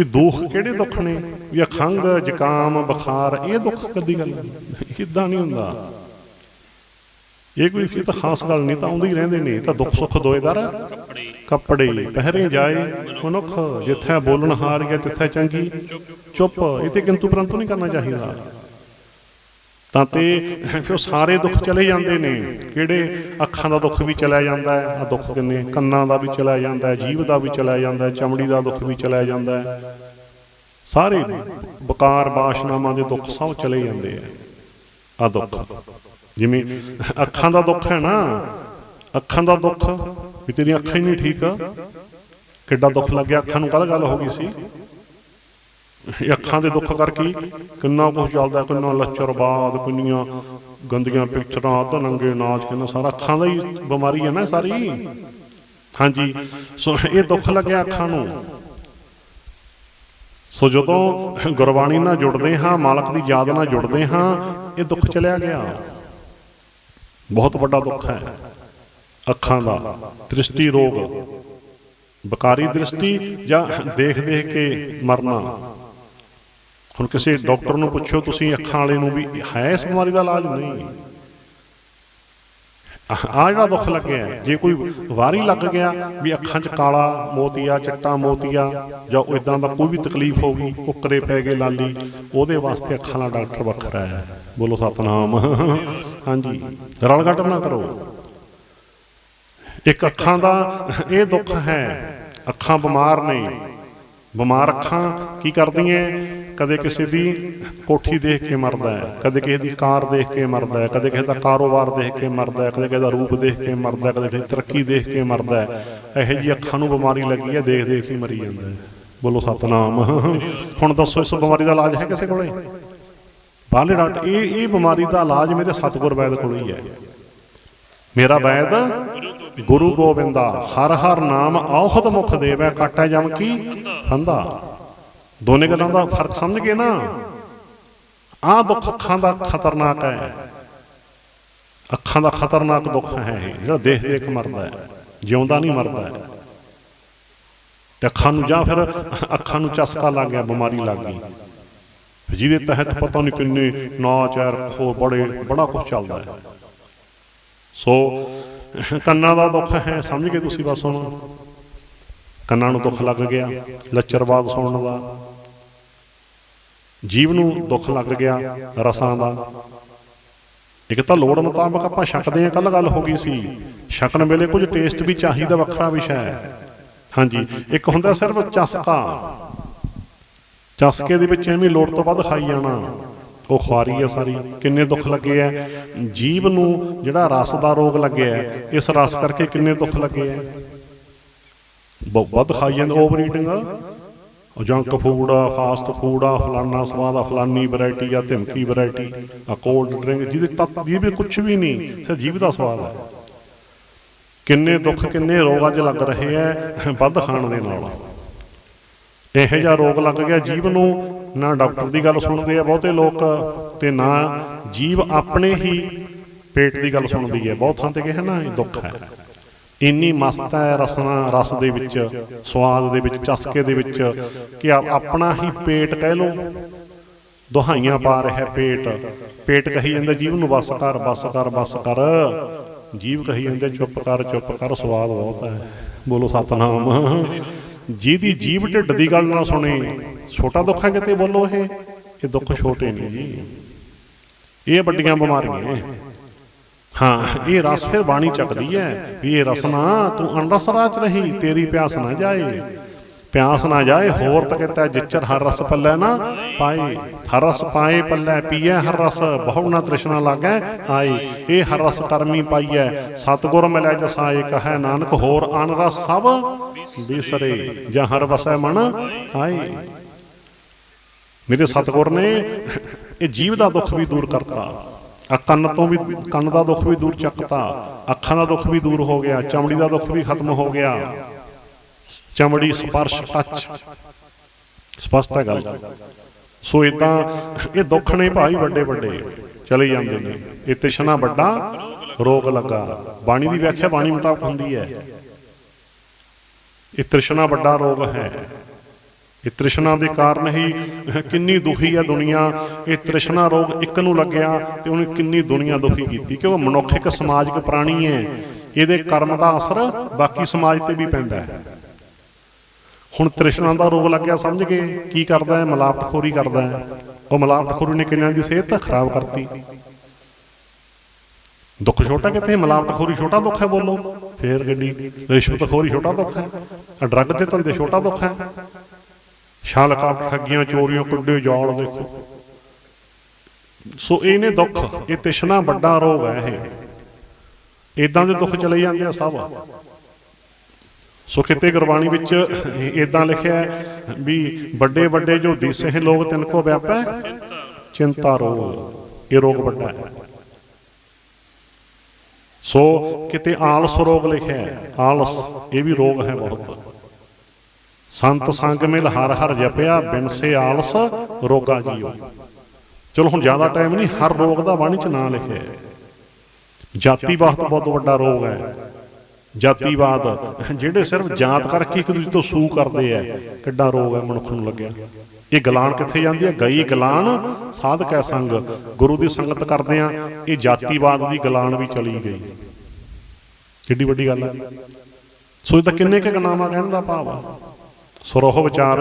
ਵੀ ਦੁੱਖ ਕਿਹੜੇ ਦੁੱਖ ਨੇ? ਵੀ ਖੰਗ ਜ਼ੁਕਾਮ, ਬੁਖਾਰ, ਇਹ ਦੁੱਖ ਕਦੀ ਗੱਲ ਇਦਾਂ ਨਹੀਂ ਹੁੰਦਾ? ਇਹ ਕੋਈ ਇਹ ਤਾਂ ਖਾਸ ਗੱਲ ਨਹੀਂ, ਤਾਂ ਆਉਂਦੇ ਹੀ ਰਹਿੰਦੇ ਨੇ। ਤਾਂ ਦੁੱਖ ਸੁੱਖ ਦੋਏਦਾਰ ਕੱਪੜੇ, ਪਹਿਰੇ ਜਾਏ, ਮਨੁੱਖ, ਜਿੱਥੇ ਬੋਲਣ ਹਾਰ ਗਿਆ, ਤਿੱਥੇ ਚੰਗੀ। ਚੁੱਪ, ਇਹ ਤੇ ਕਿੰਤੂ ਪਰੰਤੂ ਨਹੀਂ ਕਰਨਾ ਚਾਹੀਦਾ। ਤਾਂ ਤੇ ਫਿਰ ਉਹ ਸਾਰੇ ਦੁੱਖ ਚਲੇ ਜਾਂਦੇ ਨੇ। ਕਿਹੜੇ ਅੱਖਾਂ ਦਾ ਦੁੱਖ ਵੀ ਚਲਾ ਜਾਂਦਾ ਹੈ ਆ ਦੁੱਖ ਕਿੰਨੇ ਕੰਨਾਂ ਦਾ ਵੀ ਚਲਾ ਜਾਂਦਾ ਹੈ, ਜੀਭ ਦਾ ਵੀ ਚਲਾ ਜਾਂਦਾ ਹੈ, ਚਮੜੀ ਦਾ ਦੁੱਖ ਵੀ ਚਲਾ ਜਾਂਦਾ ਹੈ। ਸਾਰੇ ਬਕਾਰ ਬਾਸ਼ਨਾਵਾਂ ਦੇ ਦੁੱਖ ਸਭ ਚਲੇ ਜਾਂਦੇ ਆ ਆ ਦੁੱਖ। ਜਿਵੇਂ ਅੱਖਾਂ ਦਾ ਦੁੱਖ ਹੈ ਨਾ, ਅੱਖਾਂ ਦਾ ਦੁੱਖ ਵੀ ਤੇਰੀਆਂ ਅੱਖਾਂ ਹੀ ਨਹੀਂ ਠੀਕ। ਕਿੱਡਾ ਦੁੱਖ ਲੱਗਿਆ, ਅੱਖਾਂ ਨੂੰ ਕੱਲ ਗੱਲ ਹੋ ਗਈ ਸੀ। ਇਹ ਅੱਖਾਂ ਦੇ ਦੁੱਖ ਕਰਕੇ ਕਿੰਨਾ ਕੁਝ ਚੱਲਦਾ ਕਿੰਨਾ ਲੱਚਰਬਾਦ ਕਿੰਨੀਆਂ ਗੰਦੀਆਂ ਪਿਕਚਰਾਂ ਤਾਂ ਨੰਗੇ ਨਾਚ, ਕਿੰਨਾ ਸਾਰਾ ਅੱਖਾਂ ਦਾ ਹੀ ਬਿਮਾਰੀ ਹੈ ਨਾ ਸਾਰੀ। ਹਾਂਜੀ, ਸੋ ਇਹ ਦੁੱਖ ਲੱਗਿਆ ਅੱਖਾਂ ਨੂੰ। ਸੋ ਜਦੋਂ ਗੁਰਬਾਣੀ ਨਾਲ ਜੁੜਦੇ ਹਾਂ, ਮਾਲਕ ਦੀ ਯਾਦ ਨਾਲ ਜੁੜਦੇ ਹਾਂ, ਇਹ ਦੁੱਖ ਚਲਿਆ ਗਿਆ। ਬਹੁਤ ਵੱਡਾ ਦੁੱਖ ਹੈ ਅੱਖਾਂ ਦਾ, ਦ੍ਰਿਸ਼ਟੀ ਰੋਗ। ਬਕਾਰੀ ਦ੍ਰਿਸ਼ਟੀ ਜਾਂ ਦੇਖ ਦੇਖ ਕੇ ਮਰਨਾ। ਹੁਣ ਕਿਸੇ ਡਾਕਟਰ ਨੂੰ ਪੁੱਛੋ, ਤੁਸੀਂ ਅੱਖਾਂ ਵਾਲੇ ਨੂੰ ਵੀ ਹੈ ਇਸ ਬਿਮਾਰੀ ਦਾ ਇਲਾਜ? ਨਹੀਂ। ਆ ਜਿਹੜਾ ਦੁੱਖ ਲੱਗਿਆ, ਜੇ ਕੋਈ ਵਾਰੀ ਲੱਗ ਗਿਆ ਵੀ ਅੱਖਾਂ 'ਚ ਕਾਲਾ ਮੋਤੀਆ, ਚਿੱਟਾ ਮੋਤੀਆ, ਜਾਂ ਇਦਾਂ ਦਾ ਕੋਈ ਵੀ ਤਕਲੀਫ ਹੋ ਗਈ ਕੁੱਕਰੇ ਪੈ ਗਏ ਲਾਲੀ, ਉਹਦੇ ਵਾਸਤੇ ਅੱਖਾਂ ਦਾ ਡਾਕਟਰ ਵੱਖਰਾ ਹੈ। ਬੋਲੋ ਸਤਨਾਮ। ਹਾਂਜੀ, ਰਲ ਗੱਡ ਨਾ ਕਰੋ। ਇੱਕ ਅੱਖਾਂ ਦਾ ਇਹ ਦੁੱਖ ਹੈ, ਅੱਖਾਂ ਬਿਮਾਰ ਨੇ। ਬਿਮਾਰ ਅੱਖਾਂ ਕੀ ਕਰਦੀਆਂ? ਕਦੇ ਕਿਸੇ ਦੀ ਕੋਠੀ ਦੇਖ ਕੇ ਮਰਦਾ ਹੈ, ਕਦੇ ਕਿਸੇ ਦੀ ਕਾਰ ਦੇਖ ਕੇ ਮਰਦਾ ਹੈ, ਕਦੇ ਕਿਸੇ ਦਾ ਕਾਰੋਬਾਰ ਦੇਖ ਕੇ ਮਰਦਾ ਹੈ, ਕਦੇ ਕਿਸੇ ਦਾ ਰੂਪ ਦੇਖ ਕੇ ਮਰਦਾ ਹੈ, ਕਦੇ ਕਿਸੇ ਦੀ ਤਰੱਕੀ ਦੇਖ ਕੇ ਮਰਦਾ ਹੈ। ਇਹੋ ਜੀ ਅੱਖਾਂ ਨੂੰ ਬਿਮਾਰੀ ਲੱਗੀ ਹੈ, ਦੇਖ ਦੇਖ ਹੀ ਮਰੀ ਜਾਂਦਾ ਹੈ। ਬੋਲੋ ਸਤਨਾਮ। ਹੁਣ ਦੱਸੋ, ਇਸ ਬਿਮਾਰੀ ਦਾ ਇਲਾਜ ਹੈ ਕਿਸੇ ਕੋਲੇ? ਬਾਹਰਲੇ ਡਾਕਟਰ, ਇਹ ਇਹ ਬਿਮਾਰੀ ਦਾ ਇਲਾਜ ਮੇਰੇ ਸਤਿਗੁਰ ਵੈਦ ਕੋਲ ਹੀ ਹੈ। ਮੇਰਾ ਵੈਦ ਗੁਰੂ ਗੋਬਿੰਦਾ, ਹਰ ਹਰ ਨਾਮ ਔਖਦ ਮੁਖ ਦੇਵੈ, ਕਾਟੈ ਜਮ ਕੀ? ਫੰਦਾ ਦੋਨੇ ਗੱਲਾਂ ਦਾ ਫ਼ਰਕ ਸਮਝ ਗਏ ਨਾ? ਆਹ ਦੁੱਖ ਅੱਖਾਂ ਦਾ ਖਤਰਨਾਕ ਹੈ। ਅੱਖਾਂ ਦਾ ਖਤਰਨਾਕ ਦੁੱਖ ਹੈ ਇਹ, ਜਿਹੜਾ ਦੇਖ ਦੇਖ ਮਰਦਾ ਹੈ ਜਿਉਂਦਾ ਨਹੀਂ ਮਰਦਾ ਹੈ। ਤੇ ਅੱਖਾਂ ਨੂੰ ਜਾਂ ਫਿਰ ਅੱਖਾਂ ਨੂੰ ਚਸਕਾ ਲੱਗ ਗਿਆ ਬਿਮਾਰੀ ਲੱਗ ਗਈ। ਜਿਹਦੇ ਤਹਿਤ ਪਤਾ ਨਹੀਂ ਕਿੰਨੇ ਨਾਚਰ ਹੋ ਬੜੇ ਬੜਾ ਕੁਝ ਚੱਲਦਾ ਹੈ। ਸੋ ਕੰਨਾਂ ਦਾ ਦੁੱਖ ਹੈ ਸਮਝ ਗਏ ਤੁਸੀਂ ਬਸ ਹੁਣ? ਕੰਨਾਂ ਨੂੰ ਦੁੱਖ ਲੱਗ ਗਿਆ, ਲੱਚਰਵਾਦ ਸੁਣਨ ਦਾ। ਜੀਵ ਨੂੰ ਦੁੱਖ ਲੱਗ ਗਿਆ ਰਸਾਂ ਦਾ। ਇੱਕ ਤਾਂ ਲੋੜ ਮੁਤਾਬਕ ਆਪਾਂ ਛਕਦੇ ਹਾਂ ਕੱਲ ਗੱਲ ਹੋ ਗਈ ਸੀ। ਛਕਣ ਵੇਲੇ ਕੁਝ ਟੇਸਟ ਵੀ ਚਾਹੀਦਾ, ਵੱਖਰਾ ਵਿਸ਼ਾ ਹੈ। ਹਾਂਜੀ, ਇੱਕ ਹੁੰਦਾ ਸਿਰਫ ਚਸਕਾ। ਚਸਕੇ ਦੇ ਵਿੱਚ ਐਵੇਂ ਲੋੜ ਤੋਂ ਵੱਧ ਖਾਈ ਜਾਣਾ। ਉਹ ਖੁਆਰੀ ਹੈ ਸਾਰੀ, ਕਿੰਨੇ ਦੁੱਖ ਲੱਗੇ ਐ ਜੀਵ ਨੂੰ ਜਿਹੜਾ ਰਸ ਦਾ ਰੋਗ ਲੱਗਿਆ, ਇਸ ਰਸ ਕਰਕੇ ਕਿੰਨੇ ਦੁੱਖ ਲੱਗੇ ਐ ਵੱਧ ਖਾਈ ਜਾਂਦੇ ਓਵਰ ਈਟਿੰਗ ਜੰਕ ਫੂਡ ਆ, ਫਾਸਟ ਫੂਡ ਆ, ਫਲਾਨਾ ਸਵਾਦ ਆ, ਫਲਾਨੀ ਵੈਰਾਈਟੀ ਆ, ਧਮਕੀ ਵੈਰਾਈਟੀ ਆ, ਕੋਲਡ ਡਰਿੰਕ, ਜਿਹਦੇ ਤੱਤ ਜੀ ਵੀ ਕੁਝ ਵੀ ਨਹੀਂ ਸਿਰ ਜੀਵ ਦਾ ਸਵਾਦ ਆ। ਕਿੰਨੇ ਦੁੱਖ, ਕਿੰਨੇ ਰੋਗ ਅੱਜ ਲੱਗ ਰਹੇ ਐ, ਵੱਧ ਖਾਣ ਦੇ ਨਾਲ। ਇਹੋ ਜਿਹਾ ਰੋਗ ਲੱਗ ਗਿਆ ਜੀਵ ਨੂੰ ਨਾ ਡਾਕਟਰ ਦੀ ਗੱਲ ਸੁਣਦੇ ਆ ਬਹੁਤੇ ਲੋਕ, ਤੇ ਨਾ ਜੀਵ ਆਪਣੇ ਹੀ ਪੇਟ ਦੀ ਗੱਲ ਸੁਣਦੀ ਹੈ ਬਹੁਤ ਥਾਂ ਤੇ ਕਿਹਾ ਨਾ, ਇਹ ਦੁੱਖ ਹੈ। ਇੰਨੀ ਮਸਤ ਹੈ ਰਸਨਾ, ਰਸ ਦੇ ਵਿੱਚ, ਸਵਾਦ ਦੇ ਵਿੱਚ, ਚਸਕੇ ਦੇ ਵਿੱਚ ਕਿ ਆਪਣਾ ਹੀ ਪੇਟ ਕਹਿ ਲੋ ਦੁਹਾਈਆਂ ਪਾ ਰਿਹਾ ਪੇਟ। ਪੇਟ ਕਹੀ ਜਾਂਦਾ ਜੀਵ ਨੂੰ ਬਸ ਕਰ ਬਸ ਕਰ ਬਸ ਕਰ। ਜੀਵ ਕਹੀ ਜਾਂਦਾ ਚੁੱਪ ਕਰ ਚੁੱਪ ਕਰ, ਸਵਾਦ ਬਹੁਤ ਹੈ। ਬੋਲੋ ਸਤਨਾਮ। ਜਿਹਦੀ ਜੀਵ ਢਿੱਡ ਦੀ ਗੱਲ ਨਾ ਸੁਣੇ, ਛੋਟਾ ਦੁੱਖ ਹੈ ਕਿਤੇ ਬੋਲੋ ਇਹ? ਇਹ ਦੁੱਖ ਛੋਟੇ ਨੇ ਜੀ। ਇਹ ਵੱਡੀਆਂ ਬਿਮਾਰੀਆਂ ਹਾਂ, ਇਹ ਰਸ ਫਿਰ ਬਾਣੀ ਚੱਕਦੀ ਹੈ ਵੀ ਇਹ ਰਸਨਾ ਤੂੰ ਅਨਰਸ ਰਾਚ ਰਹੀ, ਤੇਰੀ ਪਿਆਸ ਨਾ ਜਾਏ। ਪਿਆਸ ਨਾ ਜਾਏ, ਹੋਰ ਤਕਤਾ ਜਿਚਰ ਹਰ ਰਸ ਪੱਲੇ ਨਾ ਪਾਏ। ਹਰ ਰਸ ਪਾਏ, ਪੱਲੇ ਪੀਏ, ਹਰ ਰਸ ਬਹੁ ਤ੍ਰਿਸ਼ਨਾ ਲਾਗੈ, ਆਏ। ਇਹ ਹਰ ਰਸ ਕਰਮੀ ਪਾਈਐ, ਸਤਗੁਰ ਮਿਲੈ ਜਸਾਏ, ਕਹੈ ਨਾਨਕ ਹੋਰ ਅਨ ਰਸ ਸਭ ਬਿਸਰੇ ਜਾਂ ਹਰ ਵਸੈ ਮਨ ਆਏ। ਮੇਰੇ ਸਤਗੁਰ ਨੇ ਇਹ ਜੀਵ ਦਾ ਦੁੱਖ ਵੀ ਦੂਰ ਕਰਤਾ। ਆ ਕੰਨ ਤੋਂ ਵੀ, ਕੰਨ ਦਾ ਦੁੱਖ ਵੀ ਦੂਰ ਚੱਕਤਾ, ਅੱਖਾਂ ਦਾ ਦੁੱਖ ਵੀ ਦੂਰ ਹੋ ਗਿਆ, ਚਮੜੀ ਦਾ ਦੁੱਖ ਵੀ ਖਤਮ ਹੋ ਗਿਆ। ਚਮੜੀ ਸਪਰਸ਼ ਟੱਚ ਸਪਸ਼ਟ ਹੈ ਗੱਲ। ਸੋ ਇਦਾਂ ਇਹ ਦੁੱਖ ਨੇ ਭਾਈ ਵੱਡੇ ਵੱਡੇ, ਚਲੇ ਜਾਂਦੇ ਨੇ। ਇਹ ਤ੍ਰਿਸ਼ਨਾ ਵੱਡਾ, ਰੋਗ ਲੱਗਾ। ਬਾਣੀ ਦੀ ਵਿਆਖਿਆ ਬਾਣੀ ਮੁਤਾਬਕ ਹੁੰਦੀ ਹੈ। ਇਹ ਤ੍ਰਿਸ਼ਨਾ ਵੱਡਾ ਰੋਗ ਹੈ। ਇਹ ਤ੍ਰਿਸ਼ਨਾ ਦੇ ਕਾਰਨ ਹੀ ਕਿੰਨੀ ਦੁਖੀ ਹੈ ਦੁਨੀਆ। ਇਹ ਤ੍ਰਿਸ਼ਨਾ ਰੋਗ ਇੱਕ ਨੂੰ ਲੱਗਿਆ ਤੇ ਉਹਨੇ ਕਿੰਨੀ ਦੁਨੀਆ ਦੁਖੀ ਕੀਤੀ ਕਿਉਂ ਮਨੁੱਖ ਇੱਕ ਸਮਾਜਿਕ ਪ੍ਰਾਣੀ ਹੈ। ਇਹਦੇ ਕਰਮ ਦਾ ਅਸਰ ਬਾਕੀ ਸਮਾਜ ਤੇ ਵੀ ਪੈਂਦਾ ਹੈ। ਹੁਣ ਤ੍ਰਿਸ਼ਨਾ ਦਾ ਰੋਗ ਲੱਗਿਆ ਸਮਝ ਕੇ ਕੀ ਕਰਦਾ ਹੈ? ਮਲਾਪਟਖੋਰੀ ਕਰਦਾ ਹੈ। ਉਹ ਮਲਾਪਟਖੋਰੀ ਨੇ ਕਿੰਨਿਆਂ ਦੀ ਸਿਹਤ ਖਰਾਬ ਕਰਤੀ। ਦੁੱਖ ਛੋਟਾ ਕਿੱਥੇ? ਮਲਾਪਟਖੋਰੀ ਛੋਟਾ ਦੁੱਖ ਹੈ ਬੋਲੋ। ਫੇਰ ਗੱਡੀ, ਰਿਸ਼ਵਤਖੋਰੀ ਛੋਟਾ ਦੁੱਖ ਹੈ। ਡਰੱਗ ਦੇ ਧੰਦੇ ਛੋਟਾ ਦੁੱਖ ਹੈ। ਸ਼ਾਲਕਾ ਠੱਗੀਆਂ, ਚੋਰੀਆਂ, ਕੁੱਡੇ ਜਾਲ ਦੇਖੋ ਸੋ ਇਹਨੇ ਦੁੱਖ, ਇਹ ਤਿਸ਼ਨਾ ਵੱਡਾ ਰੋਗ ਹੈ ਇਹ। ਇਦਾਂ ਦੇ ਦੁੱਖ ਚਲੇ ਜਾਂਦੇ ਆ ਸਭ। ਸੋ ਕਿਤੇ ਗੁਰਬਾਣੀ ਵਿੱਚ ਇਦਾਂ ਲਿਖਿਆ ਵੀ ਵੱਡੇ ਵੱਡੇ ਜੋ ਦਿਸੇ ਹੈ ਲੋਕ ਤਿੰਨ ਕੋ ਵਿਆਪੈ, ਚਿੰਤਾ ਰੋਗ। ਇਹ ਰੋਗ ਵੱਡਾ ਹੈ। ਸੋ ਕਿਤੇ ਆਲਸ ਰੋਗ ਲਿਖਿਆ ਆਲਸ, ਇਹ ਵੀ ਰੋਗ ਹੈ ਬਹੁਤ। ਸੰਤ ਸੰਗ ਮਿਲ ਹਰ ਹਰ ਜਪਿਆ ਬਿਨ ਸੇ ਆਲਸ ਰੋਗਾ ਜੀਓ। ਚਲੋ ਹੁਣ ਜ਼ਿਆਦਾ ਟਾਈਮ ਨਹੀਂ ਹਰ ਰੋਗ ਦਾ ਬਾਣੀ ਚ ਨਾਂ ਲਿਖਿਆ ਜਾਤੀਵਾਦ ਬਹੁਤ ਵੱਡਾ ਰੋਗ ਹੈ। ਜਾਤੀਵਾਦ ਜਿਹੜੇ ਸਿਰਫ ਜਾਤ ਕਰਕੇ ਇੱਕ ਦੂਜੇ ਤੋਂ ਸੂ ਕਰਦੇ ਆ ਕਿੱਡਾ ਰੋਗ ਹੈ ਮਨੁੱਖ ਨੂੰ ਲੱਗਿਆ। ਇਹ ਗਲਾਨ ਕਿੱਥੇ ਜਾਂਦੀ ਹੈ? ਗਈ ਗਲਾਨ ਸਾਧਕ ਹੈ ਸੰਗ। ਗੁਰੂ ਦੀ ਸੰਗਤ ਕਰਦੇ ਆ ਇਹ ਜਾਤੀਵਾਦ ਦੀ ਗਲਾਨ ਵੀ ਚਲੀ ਗਈ। ਕਿੱਡੀ ਵੱਡੀ ਗੱਲ ਹੈ। ਸੋ ਇਹ ਤਾਂ ਕਿੰਨੇ ਕੁ ਗਨਾਮਾ ਕਹਿਣ ਦਾ ਭਾਵ ਆ। ਸੁਰੋਹ ਵਿਚਾਰ